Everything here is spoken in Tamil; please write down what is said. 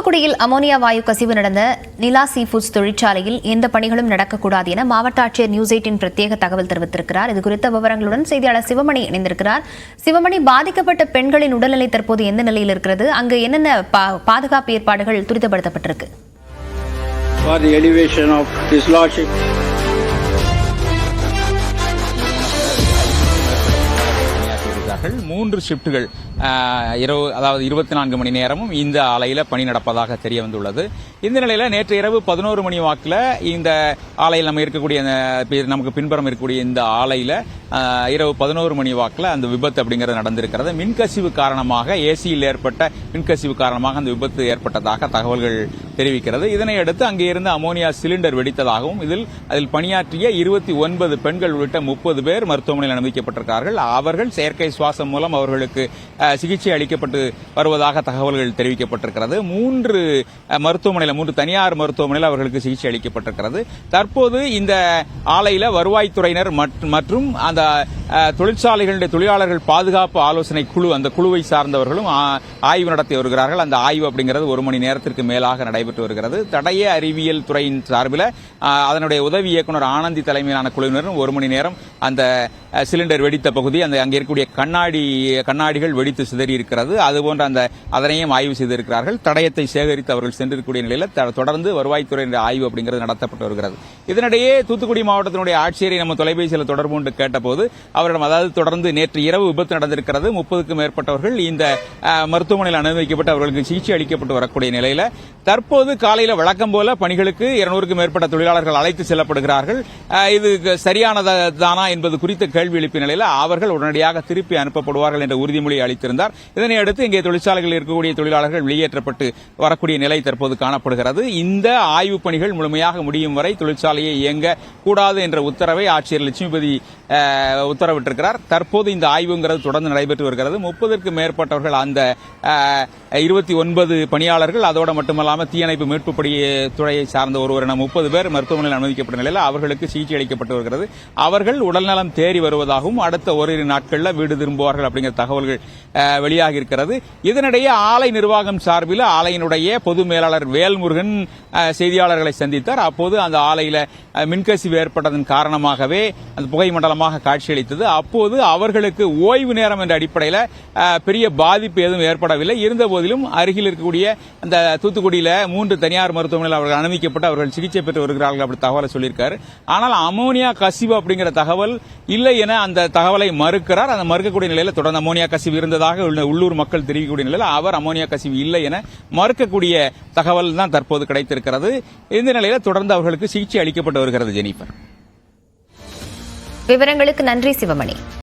தூத்துக்குடியில் அமோனியா வாயு கசிவு நடந்த நிலா சீ ஃபுட்ஸ் தொழிற்சாலையில் எந்த பணிகளும் நடக்கக்கூடாது என மாவட்ட ஆட்சியர் நியூஸ் எயிட்டின் பிரத்யேக தகவல் தெரிவித்திருக்கிறார். இது குறித்த விவரங்களுடன் செய்தியாளர் சிவமணி இணைந்திருக்கிறார். சிவமணி பாதிக்கப்பட்ட பெண்களின் உடல்நிலை தற்போது எந்த நிலையில் இருக்கிறது? அங்கு என்னென்ன பாதுகாப்பு ஏற்பாடுகள் துரிதப்படுத்தப்பட்டிருக்கு? For மூன்று ஷிப்டுகள் இரவு அதாவது இருபத்தி நான்கு மணி நேரமும் இந்த ஆலையில் பணி நடப்பதாக தெரிய வந்துள்ளது. இந்த நிலையில் நேற்று இரவு பதினோரு மணி வாக்கில் இந்த ஆலையில் நம்ம இருக்கக்கூடிய அந்த நமக்கு பின்புறம் இருக்கக்கூடிய இந்த ஆலையில் இரவு பதினோரு மணி வாக்கில் அந்த விபத்து அப்படிங்கிறது நடந்திருக்கிறது. மின்கசிவு காரணமாக ஏசியில் ஏற்பட்ட மின்கசிவு காரணமாக அந்த விபத்து ஏற்பட்டதாக தகவல்கள் தெரிவிக்கிறது. இதனையடுத்து அங்கே இருந்த அமோனியா சிலிண்டர் வெடித்ததாகவும் இதில் அதில் பணியாற்றிய இருபத்தி ஒன்பது பெண்கள் உள்ளிட்ட முப்பது பேர் மருத்துவமனையில் அனுமதிக்கப்பட்டிருக்கிறார்கள். அவர்கள் செயற்கை சுவாசம் மூலம் அவர்களுக்கு சிகிச்சை அளிக்கப்பட்டு வருவதாக தகவல்கள் தெரிவிக்கப்பட்டிருக்கிறது. மூன்று மருத்துவமனையில் மூன்று தனியார் மருத்துவமனையில் அவர்களுக்கு சிகிச்சை அளிக்கப்பட்டிருக்கிறது. தற்போது இந்த ஆலையில் வருவாய்த்துறையினர் மற்ற- மற்றும் அந்த தொழிற்சாலைகளுடைய தொழிலாளர்கள் பாதுகாப்பு ஆலோசனை குழு அந்த குழுவை சார்ந்தவர்களும் ஆய்வு நடத்தி வருகிறார்கள். அந்த ஆய்வு அப்படிங்கிறது ஒரு மணி நேரத்திற்கு மேலாக நடைபெறும் நடைபெற்று வருகிறது. தடய அறிவியல் துறையின் சார்பில் அதனுடைய உதவி இயக்குனர் ஆனந்தி தலைமையிலான குழுவினரும் ஒரு மணி நேரம் அந்த சிலிண்டர் வெடித்த பகுதி அந்த அங்கே இருக்கக்கூடிய கண்ணாடி கண்ணாடிகள் வெடித்து சிதறி இருக்கிறது அதுபோன்ற அந்த அதனையும் ஆய்வு செய்திருக்கிறார்கள். தடயத்தை சேகரித்து அவர்கள் சென்றிருக்கக்கூடிய நிலையில் தொடர்ந்து வருவாய்த்துறையினுடைய ஆய்வு அப்படிங்கிறது நடத்தப்பட்டு வருகிறது. இதனிடையே தூத்துக்குடி மாவட்டத்தினுடைய ஆட்சியரை நம்ம தொலைபேசியில் தொடர்பு கொண்டு கேட்டபோது அவரிடம் அதாவது தொடர்ந்து நேற்று இரவு விபத்து நடந்திருக்கிறது. முப்பதுக்கும் மேற்பட்டவர்கள் இந்த மருத்துவமனையில் அனுமதிக்கப்பட்டு அவர்களுக்கு சிகிச்சை அளிக்கப்பட்டு வரக்கூடிய நிலையில் தற்போது காலையில வழக்கம் போல பணிகளுக்கு இருநூறுக்கும் மேற்பட்ட தொழிலாளர்கள் அழைத்து செல்லப்படுகிறார்கள். இது சரியானதானா என்பது குறித்த கேள்வி எழுப்பிய நிலையில் அவர்கள் உடனடியாக திருப்பி அனுப்பப்படுவார்கள் என்ற உறுதிமொழி அளித்திருந்தார். இதனையடுத்து இங்கே தொழிற்சாலைகளில் இருக்கக்கூடிய தொழிலாளர்கள் வெளியேற்றப்பட்டு வரக்கூடிய நிலை தற்போது காணப்படுகிறது. இந்த ஆய்வுப் பணிகள் முழுமையாக முடியும் வரை தொழிற்சாலையை இயங்க கூடாது என்ற உத்தரவை ஆட்சியர் லட்சுமிபதி உத்தரவிட்டிருக்கிறார். தற்போது இந்த ஆய்வுங்கிறது தொடர்ந்து நடைபெற்று வருகிறது. முப்பதற்கு மேற்பட்டவர்கள் அந்த இருபத்தி ஒன்பது பணியாளர்கள் அதோடு மட்டுமல்லாமல் தீயணைப்பு மீட்பு படி துறையை சார்ந்த ஒருவர் என முப்பது பேர் மருத்துவமனையில் அனுமதிக்கப்பட்ட நிலையில் அவர்களுக்கு சிகிச்சை அளிக்கப்பட்டு வருகிறது. அவர்கள் உடல்நலம் தேறி வருவதாகவும் அடுத்த ஓரிரு நாட்களில் வீடு திரும்புவார்கள் அப்படிங்கிற தகவல்கள் வெளியாகி இருக்கிறது இதனிடையே ஆலை நிர்வாகம் சார்பில் ஆலையினுடைய பொது மேலாளர் வேல்முருகன் செய்தியாளர்களை சந்தித்தார். அப்போது அந்த ஆலையில் மின்கசிவு ஏற்பட்டதன் காரணமாகவே அந்த புகை மண்டலம் மண்டலமாக காட்சியளித்தது. அப்போது அவர்களுக்கு ஓய்வு நேரம் என்ற அடிப்படையில் பெரிய பாதிப்பு எதுவும் ஏற்படவில்லை. இருந்த போதிலும் அருகில் இருக்கக்கூடிய அந்த தூத்துக்குடியில் மூன்று தனியார் மருத்துவமனையில் அவர்கள் அனுமதிக்கப்பட்டு அவர்கள் சிகிச்சை பெற்று வருகிறார்கள் அப்படி தகவலை சொல்லியிருக்காரு. ஆனால் அமோனியா கசிவு அப்படிங்கிற தகவல் இல்லை என அந்த தகவலை மறுக்கிறார். அந்த மறுக்கக்கூடிய நிலையில் தொடர்ந்து அமோனியா கசிவு இருந்ததாக உள்ள உள்ளூர் மக்கள் தெரிவிக்கக்கூடிய நிலையில் அவர் அமோனியா கசிவு இல்லை என மறுக்கக்கூடிய தகவல் தான் தற்போது கிடைத்திருக்கிறது. இந்த நிலையில் தொடர்ந்து அவர்களுக்கு சிகிச்சை அளிக்கப்பட்டு வருகிறது ஜெனிஃபர் விவரங்களுக்கு நன்றி சிவமணி.